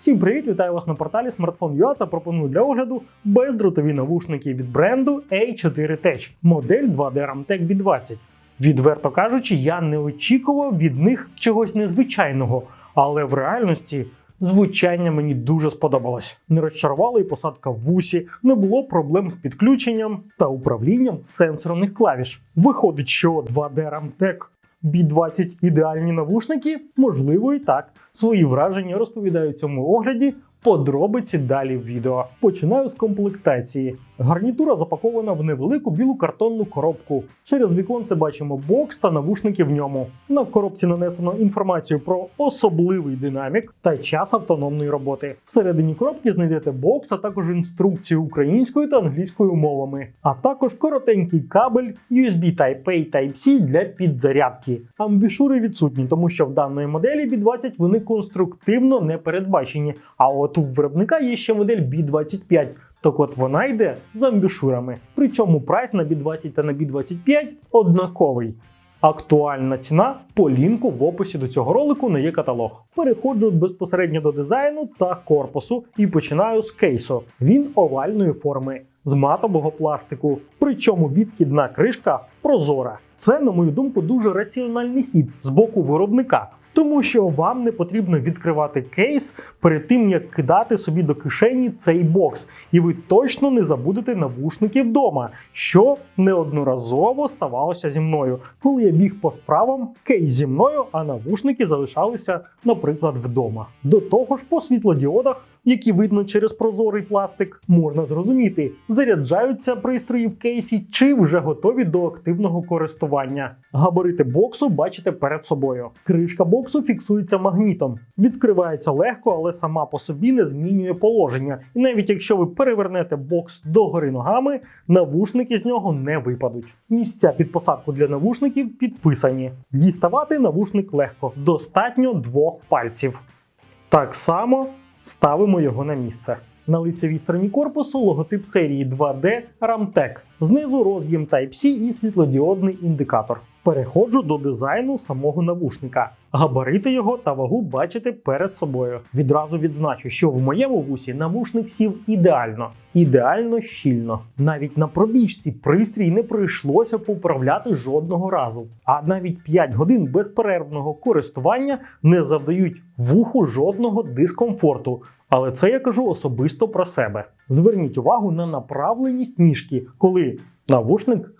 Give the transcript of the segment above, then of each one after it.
Всім привіт, вітаю вас на порталі Smartphone.ua та пропоную для огляду бездротові навушники від бренду A4 Tech, модель 2D Ramtech B20. Відверто кажучи, я не очікував від них чогось незвичайного, але в реальності звучання мені дуже сподобалось. Не розчарувала і посадка в вусі, не було проблем з підключенням та управлінням сенсорних клавіш. Виходить, що 2D Ramtech B20 ідеальні навушники? Можливо, і так. Свої враження розповідаю в цьому огляді. Подробиці далі в відео. Починаю з комплектації. Гарнітура запакована в невелику білу картонну коробку. Через віконце бачимо бокс та навушники в ньому. На коробці нанесено інформацію про особливий динамік та час автономної роботи. Всередині коробки знайдете бокс, а також інструкцію українською та англійською мовами, а також коротенький кабель USB Type-A Type-C для підзарядки. Амбішури відсутні, тому що в даної моделі B20 вони конструктивно не передбачені. А от у виробника є ще модель B25. Так от вона йде з амбішурами. Причому прайс на B20 та на B25 однаковий. Актуальна ціна по лінку в описі до цього ролику не є каталог. Переходжу безпосередньо до дизайну та корпусу і починаю з кейсу. Він овальної форми з матового пластику. Причому відкидна кришка прозора. Це, на мою думку, дуже раціональний хід з боку виробника. Тому що вам не потрібно відкривати кейс перед тим, як кидати собі до кишені цей бокс, і ви точно не забудете навушники вдома, що неодноразово ставалося зі мною. Коли я біг по справам, кейс зі мною, а навушники залишалися, наприклад, вдома. До того ж, по світлодіодах, які видно через прозорий пластик, можна зрозуміти, заряджаються пристрої в кейсі чи вже готові до активного користування. Габарити боксу бачите перед собою. Кришка боксу фіксується магнітом, відкривається легко, але сама по собі не змінює положення. І навіть якщо ви перевернете бокс догори ногами, навушники з нього не випадуть. Місця під посадку для навушників підписані. Діставати навушник легко, достатньо двох пальців. Так само ставимо його на місце. На лицевій стороні корпусу логотип серії 2D Ramtec. Знизу роз'єм Type-C і світлодіодний індикатор. Переходжу до дизайну самого навушника. Габарити його та вагу бачите перед собою. Відразу відзначу, що в моєму вусі навушник сів ідеально, ідеально щільно. Навіть на пробіжці пристрій не прийшлося поправляти жодного разу. А навіть 5 годин безперервного користування не завдають вуху жодного дискомфорту. Але це я кажу особисто про себе. Зверніть увагу на направленість ніжки, коли навушник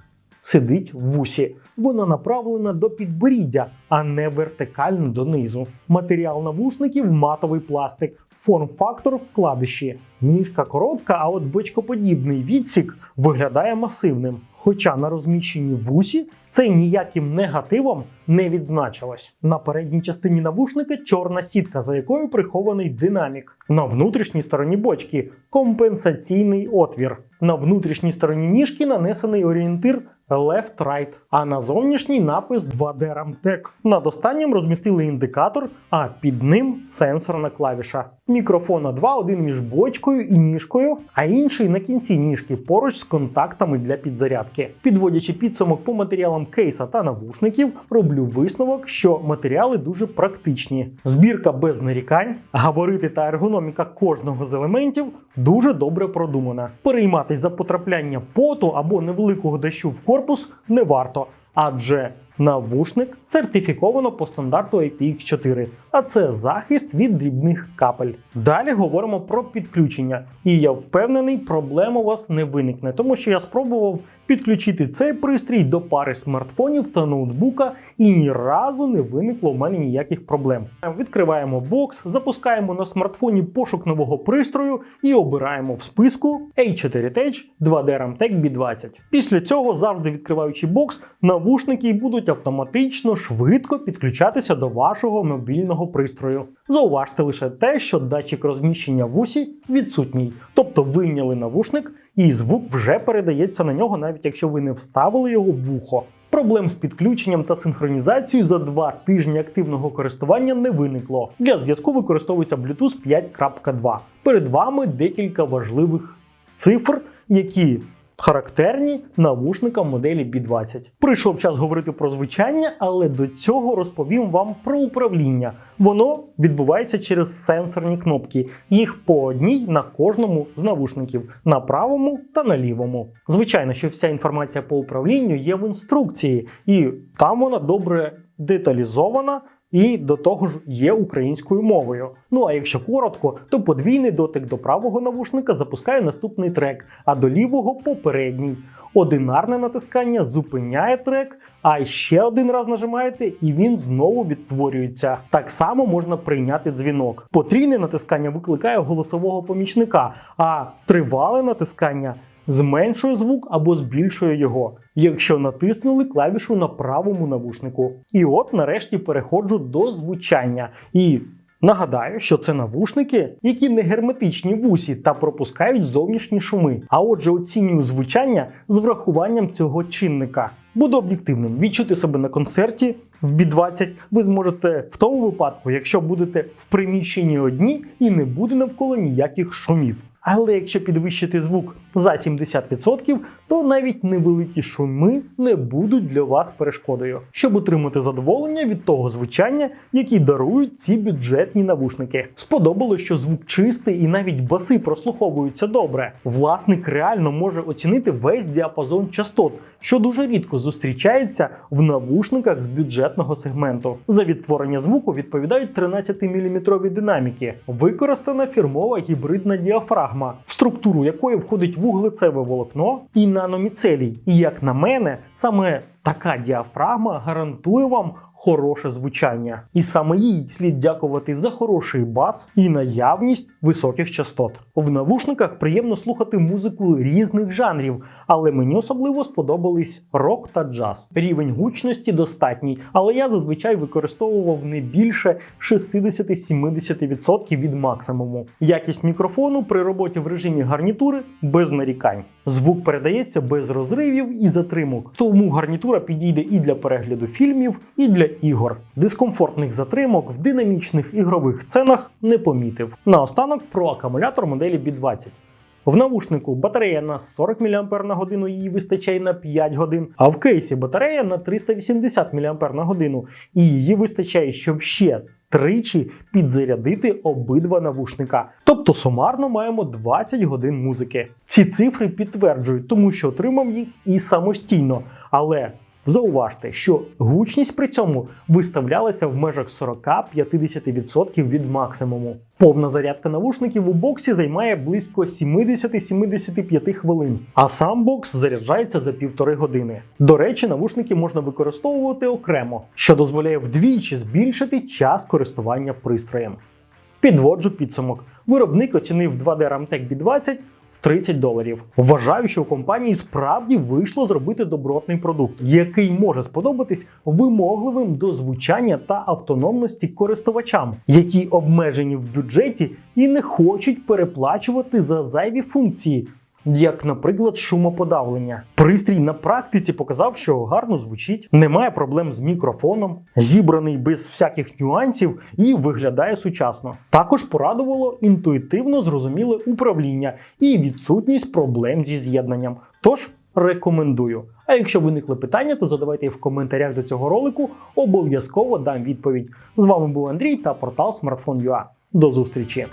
сидить в вусі. Вона направлена до підборіддя, а не вертикально донизу. Матеріал навушників матовий пластик. Форм-фактор вкладиші. Ніжка коротка, а от бочкоподібний відсік виглядає масивним. Хоча на розміщенні вусі це ніяким негативом не відзначилось. На передній частині навушника чорна сітка, за якою прихований динамік. На внутрішній стороні бочки компенсаційний отвір. На внутрішній стороні ніжки нанесений орієнтир Left-Right, а на зовнішній напис 2D Ramtech. Над останнім розмістили індикатор, а під ним сенсорна клавіша. Мікрофона 2, один між бочкою і ніжкою, а інший на кінці ніжки поруч з контактами для підзарядки. Підводячи підсумок по матеріалам кейса та навушників, роблю висновок, що матеріали дуже практичні. Збірка без нарікань, габарити та ергономіка кожного з елементів дуже добре продумана. Перейматись за потрапляння поту або невеликого дощу в корпус не варто, адже навушник сертифіковано по стандарту IPX4, а це захист від дрібних капель. Далі говоримо про підключення, і я впевнений, проблем у вас не виникне, тому що я спробував підключити цей пристрій до пари смартфонів та ноутбука, і ні разу не виникло в мене ніяких проблем. Відкриваємо бокс, запускаємо на смартфоні пошук нового пристрою і обираємо в списку A4 Tech 2D Ramtech B20. Після цього, завжди відкриваючи бокс, навушники будуть автоматично швидко підключатися до вашого мобільного пристрою. Зауважте лише те, що датчик розміщення в усі відсутній, тобто вийняли навушник, і звук вже передається на нього, навіть якщо ви не вставили його в вухо. Проблем з підключенням та синхронізацією за два тижні активного користування не виникло. Для зв'язку використовується Bluetooth 5.2. Перед вами декілька важливих цифр, які характерні навушникам моделі B20. Прийшов час говорити про звучання, але до цього розповім вам про управління. Воно відбувається через сенсорні кнопки. Їх по одній на кожному з навушників на правому та на лівому. Звичайно, що вся інформація по управлінню є в інструкції, і там вона добре деталізована. І до того ж є українською мовою. Ну а якщо коротко, то подвійний дотик до правого навушника запускає наступний трек, а до лівого попередній. Одинарне натискання зупиняє трек, а ще один раз нажимаєте, і він знову відтворюється. Так само можна прийняти дзвінок. Потрійне натискання викликає голосового помічника, а тривале натискання зменшує звук або збільшує його, якщо натиснули клавішу на правому навушнику. І от нарешті переходжу до звучання. І Нагадаю, що це навушники, які не герметичні в усі та пропускають зовнішні шуми. А отже, оцінюю звучання з врахуванням цього чинника. Буду об'єктивним. Відчути себе на концерті в B20 ви зможете в тому випадку, якщо будете в приміщенні одні і не буде навколо ніяких шумів. Але якщо підвищити звук за 70%, то навіть невеликі шуми не будуть для вас перешкодою, щоб отримати задоволення від того звучання, які дарують ці бюджетні навушники. Сподобалось, що звук чистий і навіть баси прослуховуються добре. Власник реально може оцінити весь діапазон частот, що дуже рідко зустрічається в навушниках з бюджетного сегменту. За відтворення звуку відповідають 13-мм динаміки. Використана фірмова гібридна діафрагма, в структуру якої входить вуглецеве волокно і наноміцелій. І як на мене, саме така діафрагма гарантує вам хороше звучання. І саме їй слід дякувати за хороший бас і наявність високих частот. В навушниках приємно слухати музику різних жанрів, але мені особливо сподобались рок та джаз. Рівень гучності достатній, але я зазвичай використовував не більше 60-70% від максимуму. Якість мікрофону при роботі в режимі гарнітури без нарікань. Звук передається без розривів і затримок, тому гарнітура підійде і для перегляду фільмів, і для ігор. Дискомфортних затримок в динамічних ігрових сценах не помітив. Наостанок про акумулятор моделі B20. В навушнику батарея на 40 мАч її вистачає на 5 годин, а в кейсі батарея на 380 мАч і її вистачає, щоб ще тричі підзарядити обидва навушника. Тобто сумарно маємо 20 годин музики. Ці цифри підтверджують, тому що отримав їх і самостійно. Але зауважте, що гучність при цьому виставлялася в межах 40-50% від максимуму. Повна зарядка навушників у боксі займає близько 70-75 хвилин, а сам бокс заряджається за півтори години. До речі, навушники можна використовувати окремо, що дозволяє вдвічі збільшити час користування пристроєм. Підводжу підсумок. Виробник оцінив 2D Ramtech B20 в 30 доларів. Вважаю, що у компанії справді вийшло зробити добротний продукт, який може сподобатись вимогливим до звучання та автономності користувачам, які обмежені в бюджеті і не хочуть переплачувати за зайві функції. Як, наприклад, шумоподавлення. Пристрій на практиці показав, що гарно звучить, немає проблем з мікрофоном, зібраний без всяких нюансів і виглядає сучасно. Також порадувало інтуїтивно зрозуміле управління і відсутність проблем зі з'єднанням. Тож рекомендую. А якщо виникли питання, то задавайте їх в коментарях до цього ролику. Обов'язково дам відповідь. З вами був Андрій та портал Smartphone.ua. До зустрічі!